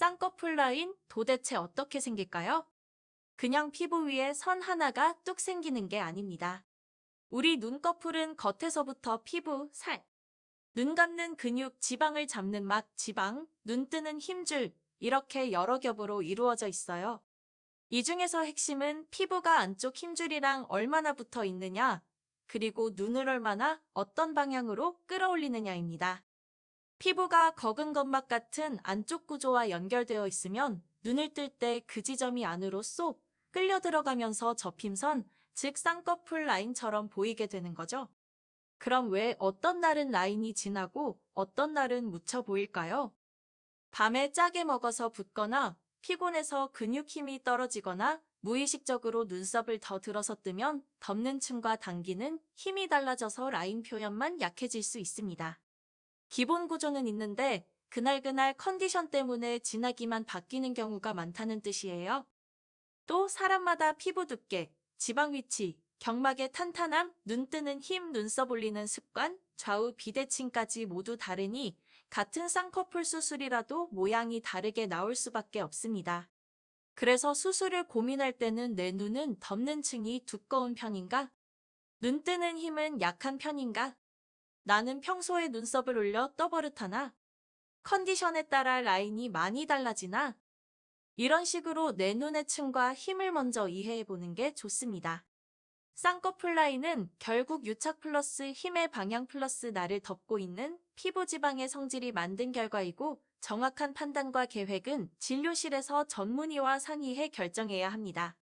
쌍꺼풀 라인 도대체 어떻게 생길까요? 그냥 피부 위에 선 하나가 뚝 생기는 게 아닙니다. 우리 눈꺼풀은 겉에서부터 피부, 살, 눈 감는 근육, 지방을 잡는 막, 지방, 눈 뜨는 힘줄, 이렇게 여러 겹으로 이루어져 있어요. 이 중에서 핵심은 피부가 안쪽 힘줄이랑 얼마나 붙어 있느냐, 그리고 눈을 얼마나 어떤 방향으로 끌어올리느냐입니다. 피부가 거근 건막 같은 안쪽 구조와 연결되어 있으면 눈을 뜰 때 그 지점이 안으로 쏙 끌려 들어가면서 접힘선, 즉 쌍꺼풀 라인처럼 보이게 되는 거죠. 그럼 왜 어떤 날은 라인이 진하고 어떤 날은 묻혀 보일까요? 밤에 짜게 먹어서 붓거나 피곤해서 근육 힘이 떨어지거나 무의식적으로 눈썹을 더 들어서 뜨면 덮는 층과 당기는 힘이 달라져서 라인 표현만 약해질 수 있습니다. 기본 구조는 있는데 그날그날 컨디션 때문에 진하기만 바뀌는 경우가 많다는 뜻이에요. 또 사람마다 피부 두께, 지방 위치, 경막의 탄탄함, 눈 뜨는 힘, 눈썹 올리는 습관, 좌우 비대칭까지 모두 다르니 같은 쌍꺼풀 수술이라도 모양이 다르게 나올 수밖에 없습니다. 그래서 수술을 고민할 때는 내 눈은 덮는 층이 두꺼운 편인가? 눈 뜨는 힘은 약한 편인가? 나는 평소에 눈썹을 올려 떠버릇하나? 컨디션에 따라 라인이 많이 달라지나? 이런 식으로 내 눈의 층과 힘을 먼저 이해해 보는 게 좋습니다. 쌍꺼풀 라인은 결국 유착 플러스 힘의 방향 플러스 나를 덮고 있는 피부 지방의 성질이 만든 결과이고 정확한 판단과 계획은 진료실에서 전문의와 상의해 결정해야 합니다.